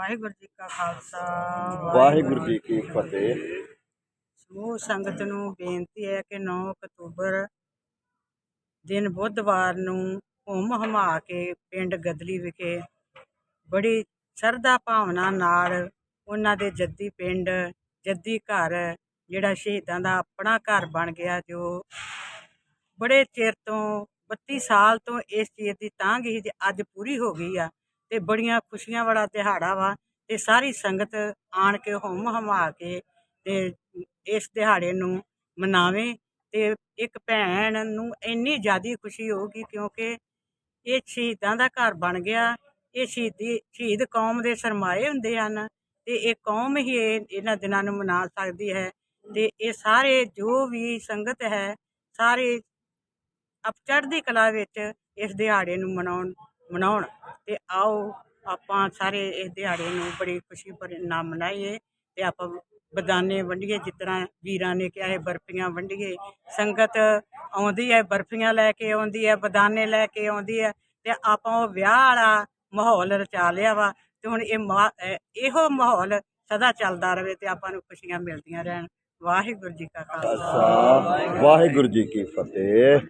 ਵਾਹਿਗੁਰੂ ਜੀ ਕਾ ਖਾਲਸਾ। ਵਾਹਿਗੁਰੂ ਜੀ ਕੀ ਫਤਿਹ। ਸਮੂਹ ਸੰਗਤ ਨੂੰ ਬੇਨਤੀ ਹੈ ਕਿ 9 ਅਕਤੂਬਰ ਦਿਨ ਬੁੱਧਵਾਰ ਨੂੰ ਹੁਮ ਹਮਾ ਕੇ ਪਿੰਡ ਗਦਲੀ ਵਿਖੇ ਬੜੀ ਸ਼ਰਧਾ ਭਾਵਨਾ ਨਾਲ ਉਹਨਾਂ ਦੇ ਜੱਦੀ ਪਿੰਡ ਜੱਦੀ ਘਰ ਜਿਹੜਾ ਸ਼ਹੀਦਾਂ ਦਾ ਆਪਣਾ ਘਰ ਬਣ ਗਿਆ ਜੋ ਬੜੇ ਚਿਰ ਤੋਂ 32 ਸਾਲ ਤੋਂ ਇਸ ਚੀਜ਼ ਦੀ ਤਾਂਘ ਤੇ ਅੱਜ ਪੂਰੀ ਹੋ ਗਈ ਆ। ਤੇ ਬੜੀਆਂ ਖੁਸ਼ੀਆਂ ਵਾਲਾ ਦਿਹਾੜਾ ਵਾ ਤੇ ਸਾਰੀ ਸੰਗਤ ਆਣ ਕੇ ਹੁਮ ਹਮਾ ਕੇ ਤੇ ਇਸ ਦਿਹਾੜੇ ਨੂੰ ਮਨਾਵੇ ਤੇ ਇੱਕ ਭੈਣ ਨੂੰ ਇੰਨੀ ਜ਼ਿਆਦੀ ਖੁਸ਼ੀ ਹੋਊਗੀ ਕਿਉਂਕਿ ਇਹ ਸ਼ਹੀਦਾਂ ਦਾ ਘਰ ਬਣ ਗਿਆ, ਇਹ ਸ਼ਹੀਦੀ, ਸ਼ਹੀਦ ਕੌਮ ਦੇ ਸਰਮਾਏ ਹੁੰਦੇ ਹਨ ਤੇ ਇਹ ਕੌਮ ਹੀ ਇਹ- ਇਹਨਾਂ ਦਿਨਾਂ ਨੂੰ ਮਨਾ ਸਕਦੀ ਹੈ ਤੇ ਇਹ ਸਾਰੇ ਜੋ ਵੀ ਸੰਗਤ ਹੈ, ਸਾਰੇ ਅਪ ਚੜ੍ਹਦੀ ਕਲਾ ਵਿੱਚ ਇਸ ਦਿਹਾੜੇ ਨੂੰ ਮਨਾਉਣ ਮਨਾਉਣ। ਤੇ ਆਓ ਆਪਾਂ ਸਾਰੇ ਇਸ ਦਿਹਾੜੇ ਨੂੰ ਬੜੀ ਖੁਸ਼ੀ ਭਰੇ ਨਾਲ ਮਨਾਈਏ ਤੇ ਆਪਾਂ ਬਦਾਨੇ ਵੰਡੀਏ, ਜਿਸ ਤਰ੍ਹਾਂ ਵੀਰਾਂ ਨੇ ਕਿਹਾ ਹੈ ਬਰਫੀਆਂ ਵੰਡੀਏ। ਸੰਗਤ ਆਉਂਦੀ ਹੈ, ਬਰਫੀਆਂ ਲੈ ਕੇ ਆਉਂਦੀ ਹੈ, ਬਦਾਨੇ ਲੈ ਕੇ ਆਉਂਦੀ ਹੈ ਤੇ ਆਪਾਂ ਉਹ ਵਿਆਹ ਵਾਲਾ ਮਾਹੌਲ ਰਚਾ ਲਿਆ ਵਾ ਤੇ ਹੁਣ ਇਹ ਮਾ- ਇਹੋ ਮਾਹੌਲ ਸਦਾ ਚੱਲਦਾ ਰਹੇ ਤੇ ਆਪਾਂ ਨੂੰ ਖੁਸ਼ੀਆਂ ਮਿਲਦੀਆਂ ਰਹਿਣ। ਵਾਹਿਗੁਰੂ ਜੀ ਕਾ ਖਾਲਸਾ। ਵਾਹਿਗੁਰੂ ਜੀ ਕੀ ਫਤਿਹ।